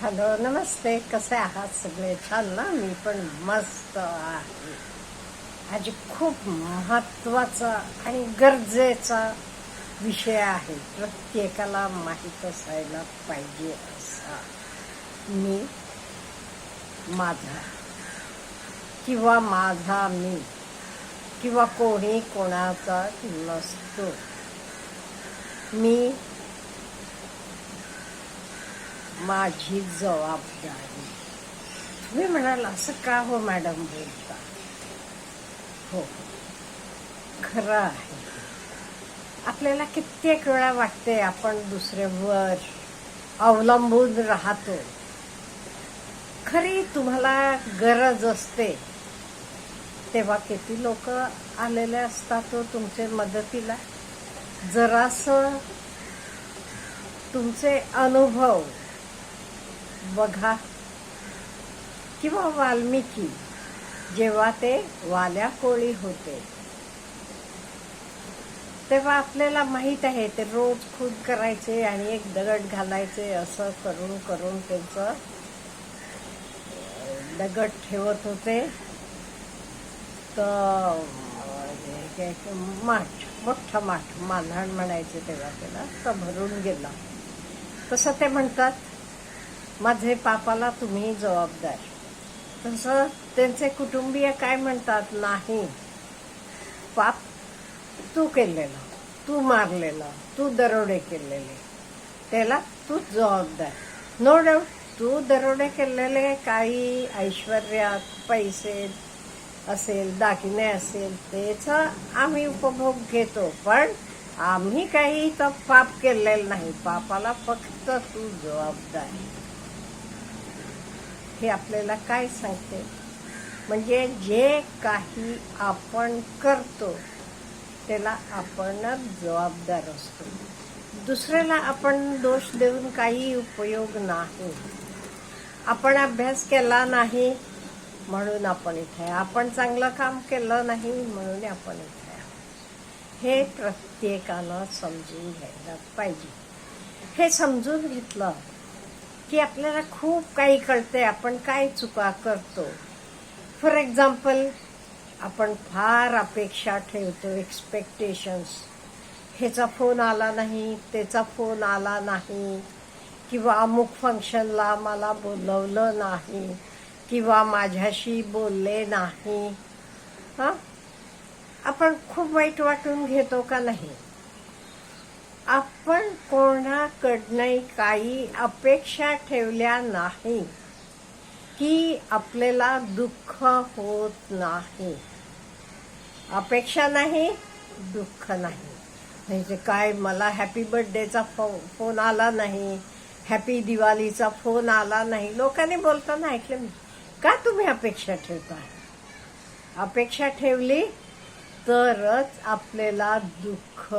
Hello नमस्ते. कसे आहात सगळे? छान ना? मी पण मस्त आहे. आज खूप महत्त्वाचा आणि गरजेचा विषय आहे. प्रत्येकाला माहीत असायला पाहिजे असा. मी माझा किंवा माझा मी किंवा कोणी कोणाचा नसतो. मी माझी जबाबदारी. तुम्ही म्हणाल असं का हो मॅडम बोलता? हो. खरं आहे. आपल्याला कित्येक वेळा वाटते आपण दुसऱ्यावर अवलंबून राहतो. खरी तुम्हाला गरज असते. तेव्हा किती लोक आलेले असतात हो तुमचे मदतीला? जरासं तुमचे अनुभव बघा. किंवा वाल्मिकी जेव्हा ते वाल्या कोळी होते. तेव्हा आपल्याला माहीत आहे ते रोज खूद करायचे आणि एक दगड घालायचे असं करून करून त्यांचं दगड ठेवत होते. तर माठ मोठा माठ मालहाण म्हणायचे तेव्हा त्याला तर भरून गेला. तसं ते म्हणतात. माझे पापाला तुम्ही जबाबदार. तसं त्यांचे कुटुंबीय काय म्हणतात? नाही. पाप तू केलेलं तू मारलेलं तू दरोडे केलेले. त्याला तू जबाबदार. नो डाऊट तू दरोडे केलेले काही ऐश्वर्यात पैसे असेल दागिने असेल त्याचा आम्ही उपभोग घेतो. पण आम्ही काही तर पाप केलेलं नाही. पापाला फक्त तू जबाबदार. हे आपल्याला काय सांगते म्हणजे जे काही आपण करतो त्याला आपणच जबाबदार असतो दुसऱ्याला आपण दोष देऊन काही उपयोग नाही आपण अभ्यास केला नाही म्हणून आपण इथे आहे. आपण चांगलं काम केलं नाही म्हणून आपण इथे आहे. हे प्रत्येकानं समजून घ्यायला पाहिजे हे समजून घेतलं की आपल्याला खूप काही कळते आपण काय चुका करतो. फॉर एक्झाम्पल आपण फार अपेक्षा ठेवतो एक्सपेक्टेशन्स ह्याचा फोन आला नाही त्याचा फोन आला नाही किंवा अमुक फंक्शनला मला बोलवलं नाही किंवा माझ्याशी बोलले नाही. हां? आपण खूप वाईट वाटून घेतो का नाही? आपण कोणाकडनंही काही अपेक्षा ठेवल्या नाही की आपल्याला दुःख होत नाही. अपेक्षा नाही दुःख नाही. म्हणजे काय मला हॅपी बर्थडेचा फो फोन आला नाही हॅपी दिवाळीचा फोन आला नाही. लोकांनी बोलताना ऐकलं मी. का तुम्ही अपेक्षा ठेवता अपेक्षा ठेवली तरच आपल्याला दुःख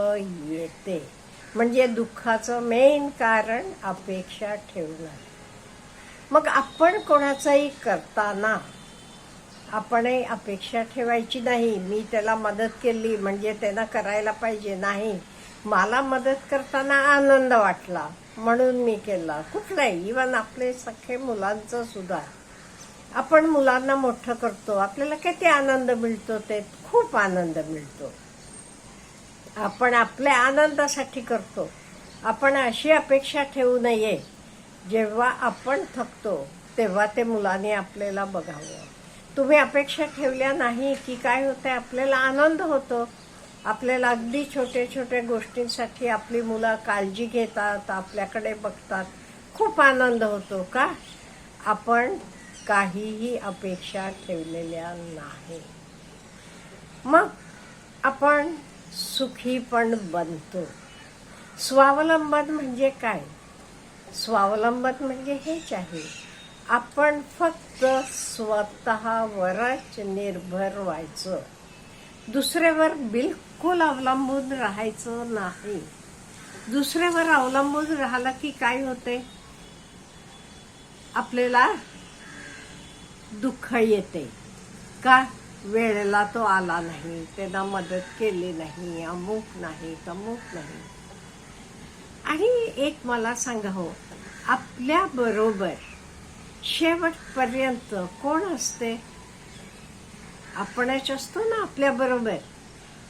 येते. म्हणजे दुःखाचं मेन कारण अपेक्षा ठेवणं. मग आपण कोणाचाही करताना आपणही अपेक्षा ठेवायची नाही. मी त्याला मदत केली म्हणजे त्यांना करायला पाहिजे नाही. मला मदत करताना आनंद वाटला म्हणून मी केला. कुठलाही इवन आपले सख्खे मुलांचं सुद्धा. आपण मुलांना मोठं करतो. आपल्याला किती आनंद मिळतो ते? खूप आनंद मिळतो. आपण आपल्या आनंदासाठी करतो. आपण अशी अपेक्षा ठेवू नये जेव्हा आपण थकतो तेव्हा ते मुलांनी आपल्याला बघावं. तुम्ही अपेक्षा ठेवल्या नाही की काय होतं आपल्याला आनंद होतो. आपल्याला अगदी छोट्या छोट्या गोष्टींसाठी आपली मुलं काळजी घेतात आपल्याकडे बघतात. खूप आनंद होतो का? आपण काहीही अपेक्षा ठेवलेल्या नाही. मग आपण सुखी पण बनतो. स्वावलंबन म्हणजे काय? स्वावलंबन म्हणजे हेच आहे. आपण फक्त स्वतःवरच निर्भर व्हायचं. दुसऱ्यावर बिलकुल अवलंबून राहायचं नाही. दुसऱ्यावर अवलंबून राहिलं की काय होते? आपल्याला दुःख येते. का? वेळेला तो आला नाही. त्यांना मदत केली नाही अमुक नाही तमुक नाही. आणि एक मला सांगा हो आपल्या बरोबर शेवटपर्यंत कोण असते? आपणच असतो ना आपल्या बरोबर?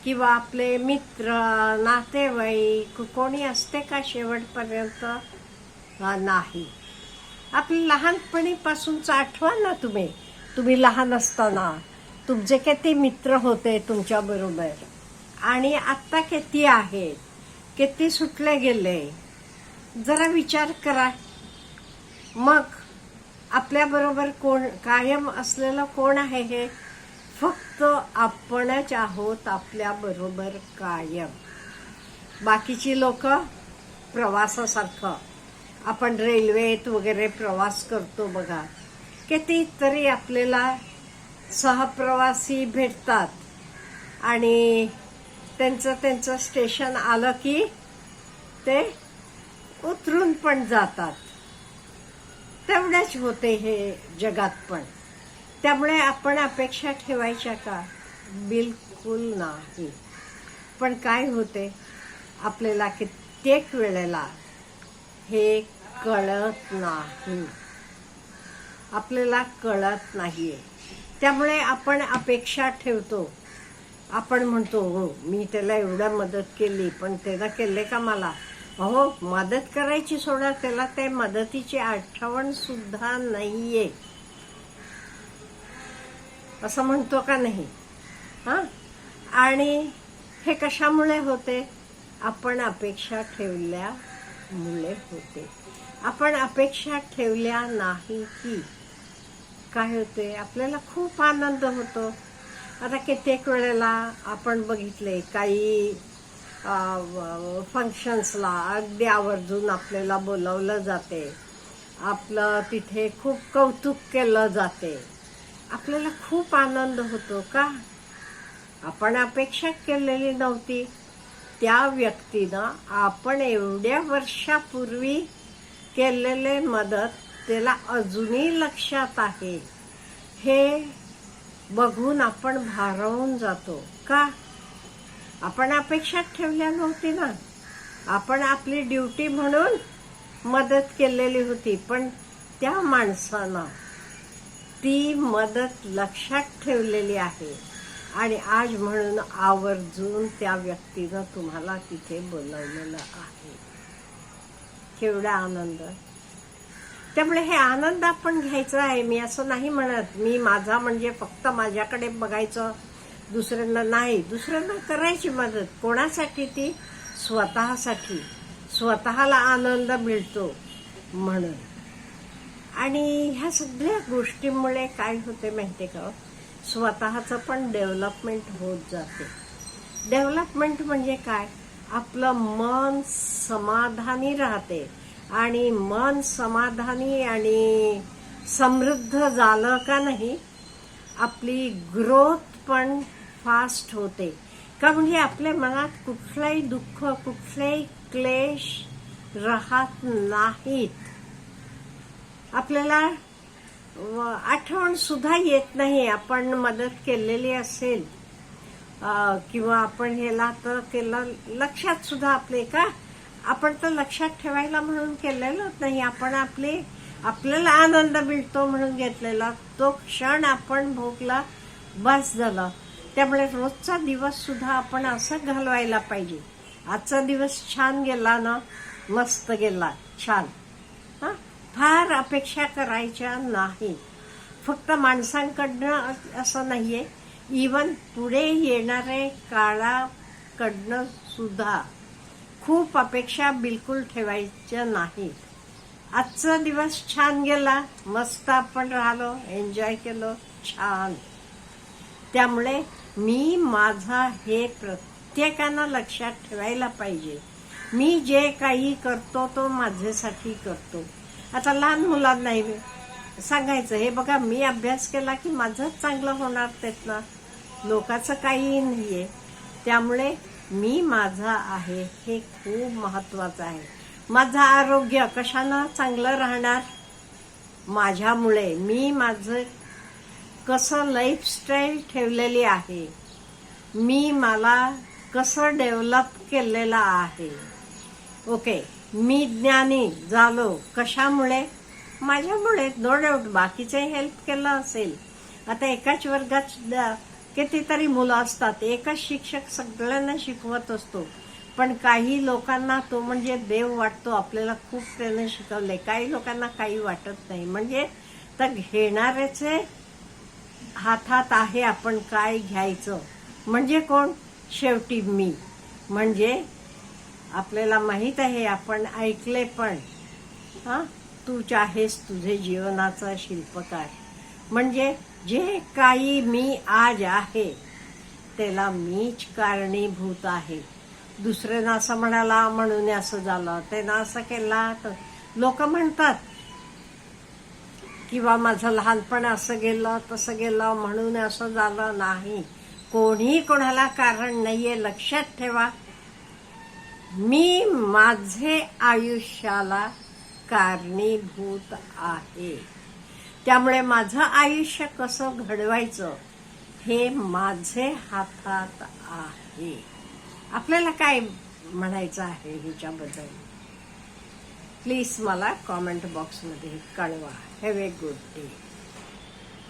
किंवा आपले मित्र नातेवाईक कोणी असते का शेवटपर्यंत? हा, नाही. आपली लहानपणीपासूनच आठवा ना तुम्ही. तुम्ही लहान असताना. तुमचे किती मित्र होते तुमच्या बरोबर? आणि आता किती आहेत? किती सुटले गेले? जरा विचार करा. मग आपल्या बरोबर कोण कायम असलेलं कोण आहे हे? फक्त आपणच आहोत आपल्या बरोबर कायम. बाकीची लोक प्रवासासारखं. आपण रेल्वेत वगैरे प्रवास करतो बघा. कितीतरी आपल्याला सहप्रवासी भेटतात. आणि त्यांचं त्यांचं स्टेशन आलं की ते उतरून पण जातात. तेवढेच होते हे जगात पण. त्यामुळे आपण अपेक्षा ठेवायच्या का? बिलकुल नाही. पण काय होते? आपल्याला कित्येक वेळेला हे कळत नाही. आपल्याला कळत नाहीये. त्यामुळे आपण अपेक्षा ठेवतो. आपण म्हणतो हो मी त्याला एवढं मदत केली पण त्याला केले का मला? हो मदत करायची सोडा त्याला ते मदतीची आठवण सुद्धा नाहीये. असं म्हणतो का नाही? हा? आणि हे कशामुळे होते? आपण अपेक्षा ठेवल्यामुळे होते. आपण अपेक्षा ठेवल्या नाही की काय होते आपल्याला खूप आनंद होतो. आता कित्येक वेळेला आपण बघितले काही फंक्शन्सला अगदी आवर्जून आपल्याला बोलवलं जाते. आपलं तिथे खूप कौतुक केलं जाते. आपल्याला खूप आनंद होतो का? आपण अपेक्षा केलेली नव्हती. त्या व्यक्तीनं आपण एवढ्या वर्षापूर्वी केलेले मदत त्याला अजूनही लक्षात आहे. हे बघून आपण भारावून जातो. का? आपण अपेक्षा ठेवल्या नव्हती ना. आपण आपली ड्युटी म्हणून मदत केलेली होती पण त्या माणसानं ती मदत लक्षात ठेवलेली आहे. आणि आज म्हणून आवर्जून त्या व्यक्तीनं तुम्हाला तिथे बोलवलेलं आहे. केवढा आनंद. त्यामुळे हे आनंद आपण घ्यायचा आहे. मी असं नाही म्हणत. मी माझा म्हणजे फक्त माझ्याकडे बघायचं दुसऱ्यांना नाही. दुसऱ्यांना करायची मदत. कोणासाठी ती? स्वतःसाठी. स्वतःला आनंद मिळतो म्हणून. आणि ह्या सगळ्या गोष्टींमुळे काय होते माहिती का? स्वतःचं पण डेव्हलपमेंट होत जाते. डेव्हलपमेंट म्हणजे काय? आपलं मन समाधानी राहते. आणि मन समाधानी आणि समृद्ध झालं का नाही आपली ग्रोथ पण फास्ट होते. का म्हणजे आपल्या मनात कुठलंही दुःख कुठलेही क्लेश राहत नाहीत. आपल्याला आठवण सुद्धा येत नाही आपण मदत केलेली असेल किंवा आपण ह्याला तर केलं लक्षात सुद्धा आपले का? आपण तर लक्षात ठेवायला म्हणून केलेलंच नाही. आपण आपले आपल्याला आनंद मिळतो म्हणून घेतलेला. तो क्षण आपण भोगला बस झाला. त्यामुळे रोजचा दिवस सुद्धा आपण असं घालवायला पाहिजे. आजचा दिवस छान गेला ना? मस्त गेला. छान. हा? फार अपेक्षा करायच्या नाही. फक्त माणसांकडनं असं नाहीये. इवन पुढे येणारे काळाकडनं सुद्धा. खूप अपेक्षा बिलकुल ठेवायच्या नाहीत. आजचा दिवस छान गेला. मस्त आपण राहिलो एन्जॉय केलं छान. त्यामुळे मी माझा हे प्रत्येकानं लक्षात ठेवायला पाहिजे. मी जे काही करतो तो माझ्यासाठी करतो. आता लहान मुलांनाही सांगायचं हे बघा मी अभ्यास केला की माझंच चांगलं होणार त्यातनं लोकांचं नाही आहे त्यामुळे मी माझा आहे हे खूप महत्वाचं आहे. माझं आरोग्य कशानं चांगलं राहणार? माझ्यामुळे. मी माझं कसं लाईफस्टाईल ठेवलेली आहे? मी मला कसं डेव्हलप केलेलं आहे? ओके. मी ज्ञानी झालो कशामुळे? माझ्यामुळे. नो डाऊट बाकीचे हेल्प केलं असेल. आता एकाच वर्गात सुद्धा कितीतरी मुलं असतात. एकच शिक्षक सगळ्यांना शिकवत असतो. पण काही लोकांना तो म्हणजे देव वाटतो. आपल्याला खूप त्याने शिकवले काही लोकांना काही वाटत नाही. म्हणजे तर घेणाऱ्याचे हातात आहे आपण काय घ्यायचं? म्हणजे कोण? शेवटी मी. म्हणजे आपल्याला माहीत आहे आपण ऐकले पण हा तू आहेस तुझे जीवनाचा शिल्पकार. म्हणजे जे काही मी आज आहे त्याला मीच कारणीभूत आहे. दुसरे असं म्हणाला म्हणून असं झालं. त्यानं असं केला तर लोक म्हणतात किंवा माझं लहानपण असं गेलं तसं गेलं म्हणून असं झालं नाही. कोणी कोणाला कारण नाहीये लक्षात ठेवा. मी माझे आयुष्याला कारणीभूत आहे. त्यामुळे माझं आयुष्य कसं घडवायचं हे माझे हातात आहे. आपल्याला काय म्हणायचं आहे ह्याच्याबद्दल? प्लीज मला कॉमेंट बॉक्समध्ये कळवा. Have a good day